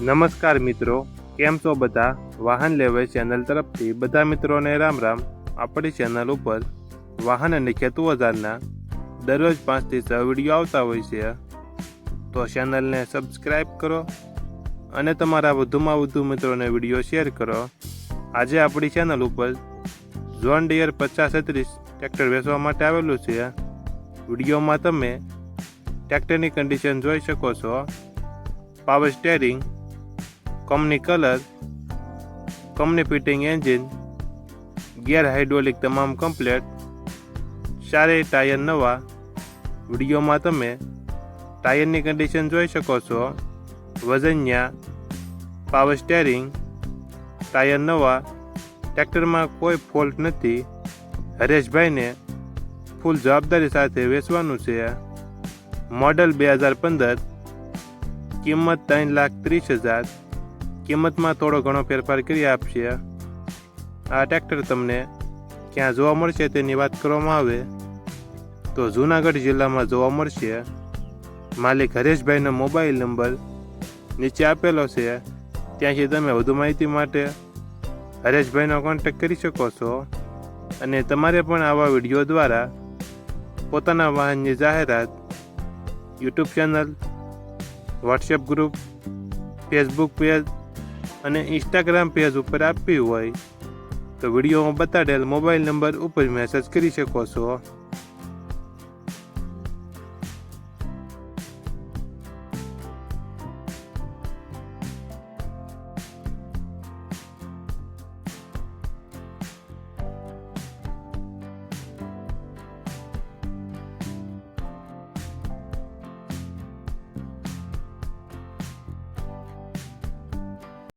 નમસ્કાર મિત્રો, કેમ છો બધા? વાહન લેવાય ચેનલ તરફથી બધા મિત્રોને રામ રામ. આપણી ચેનલ ઉપર વાહન અને ખેતુ ઓજારના દરરોજ પાંચથી છ વીડિયો આવતા હોય છે. તો ચેનલને સબસ્ક્રાઈબ કરો અને તમારા વધુમાં વધુ મિત્રોને વીડિયો શેર કરો. આજે આપણી ચેનલ ઉપર ઝોન ડિયર પચાસ છત્રીસ ટ્રેક્ટર વેચવા માટે આવેલું છે. વિડીયોમાં તમે ટ્રેક્ટરની કન્ડિશન જોઈ શકો છો. Power steering company colour, company fitting engine, gear hydraulic તમામ કમ્પ્લેટ, ચારેય ટાયર નવા. વિડીયોમાં તમે ટાયરની કન્ડિશન જોઈ શકો છો. વજનિયા પાવર સ્ટેરિંગ ટાયર નવા. ટ્રેક્ટરમાં કોઈ ફોલ્ટ નથી. હરેશભાઈને ફૂલ જવાબદારી સાથે વેચવાનું છે. મોડલ બે હજાર પંદર, કિંમત ત્રણ લાખ ત્રીસ હજાર. કિંમતમાં થોડો ઘણો ફેરફાર કરી આપશે. આ ટ્રેક્ટર તમને ક્યાં જોવા મળશે તેની વાત કરવામાં આવે. તો જૂનાગઢ જિલ્લામાં જોવા મળશે. માલિક હરેશભાઈનો મોબાઈલ નંબર નીચે આપેલો છે. ત્યાંથી તમે વધુ માહિતી માટે હરેશભાઈનો કોન્ટેક્ટ કરી શકો છો. અને તમારે પણ આવા વીડિયો દ્વારા પોતાના વાહનની જાહેરાત, YouTube channel WhatsApp group Facebook page અને ઇન્સ્ટાગ્રામ પેજ ઉપર આપવી હોય તો વિડીયોમાં બતાડેલ મોબાઈલ નંબર ઉપર મેસેજ કરી શકો છો.